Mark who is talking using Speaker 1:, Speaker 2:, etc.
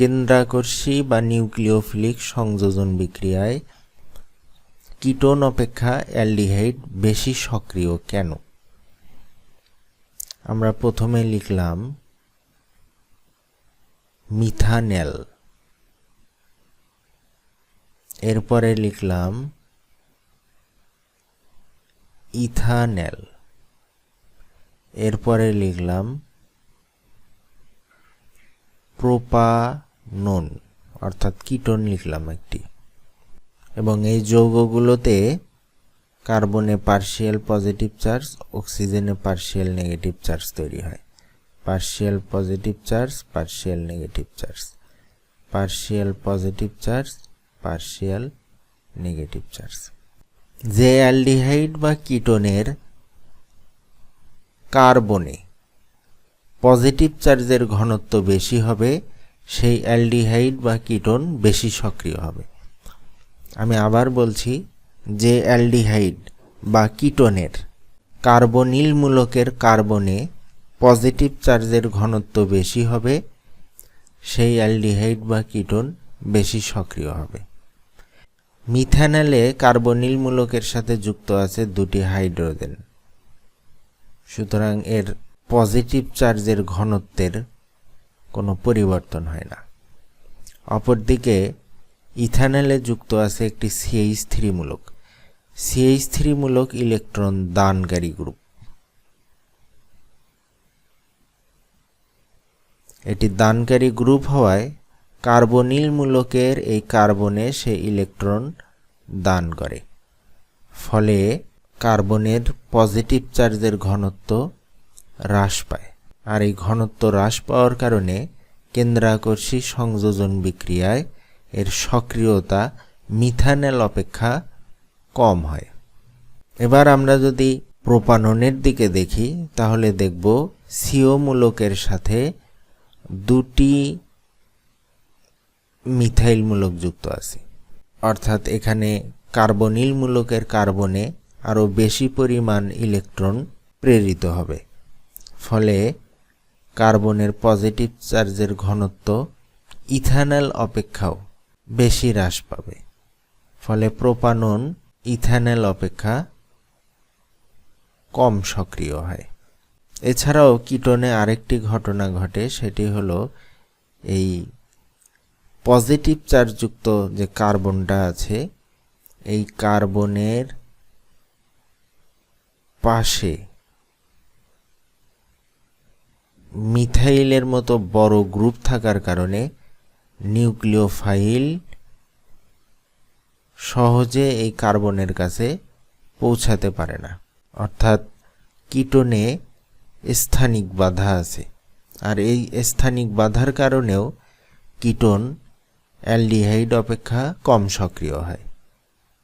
Speaker 1: কেন্দ্রাকর্ষী বা নিউক্লিওফিলিক সংযোজন বিক্রিয়ায় কিটোন অপেক্ষা অ্যালডিহাইড বেশি সক্রিয় কেন? আমরা প্রথমে লিখলাম মিথানেল। এরপরে লিখলাম ইথানেল। এরপরে লিখলাম প্রোপানন অর্থাৎ কিটোন লিখলাম একটি। এবং এই যৌগগুলোতে কার্বনে পার্শিয়াল পজিটিভ চার্জ, অক্সিজেনে পার্শিয়াল নেগেটিভ চার্জ তৈরি হয়। Partial positive charge, partial negative charge. Partial positive charge, partial negative charge. যে অ্যালডিহাইড বা কিটোনের কার্বনে পজিটিভ চার্জের ঘনত্ব বেশি হবে সেই অ্যালডিহাইড বা কিটোন বেশি সক্রিয় হবে। আমি আবার বলছি যে অ্যালডিহাইড বা কিটোনের কার্বনিল মূলকের কার্বনে পজিটিভ চার্জের ঘনত্ব বেশি হবে, সেই অ্যালডিহাইড বা কিটোন বেশি সক্রিয় হবে। মিথানলে কার্বনিল মূলকের সাথে যুক্ত আছে দুটি হাইড্রোজেন। সুতরাং এর পজিটিভ চার্জের ঘনত্বের পরিবর্তন হয় না। অপরদিকে, ইথানলে যুক্ত আছে একটি সিএইচ থ্রি মূলক সিএইচ থ্রি মূলক ইলেকট্রন দানকারী গ্রুপ। এটি দানকারী গ্রুপ হওয়ায় কার্বনিল মূলকের এই কার্বনে সে ইলেকট্রন দান করে। ফলে কার্বনের পজিটিভ চার্জের ঘনত্ব হ্রাস পায়। আর এই ঘনত্ব হ্রাস পাওয়ার কারণে কেন্দ্রাকর্ষী সংযোজন বিক্রিয়ায় এর সক্রিয়তা মিথানেল অপেক্ষা কম হয়। এবার আমরা যদি প্রোপাননের দিকে দেখি, তাহলে দেখব সিও মূলকের সাথে দুটি মিথাইল মূলক যুক্ত আছে। অর্থাৎ এখানে কার্বনিল মূলকের কার্বনে আরও বেশি পরিমাণ ইলেকট্রন প্রেরিত হবে। ফলে কার্বনের পজিটিভ চার্জের ঘনত্ব ইথানল অপেক্ষাও বেশি হ্রাস পাবে। ফলে প্রোপানন ইথানল অপেক্ষা কম সক্রিয় হয়। এছাড়াও কিটোনে আরেকটি ঘটনা ঘটে, সেটি হলো এই পজিটিভ চার্জযুক্ত যে কার্বনটা আছে, এই কার্বনের পাশে মিথাইলের মতো বড় গ্রুপ থাকার কারণে নিউক্লিওফাইল সহজে এই কার্বনের কাছে পৌঁছাতে পারে না। অর্থাৎ কিটোনে স্থানিক বাধা আছে। আর এই স্থানিক বাধার কারণেও কিটোন অ্যালডিহাইড অপেক্ষা কম সক্রিয় হয়।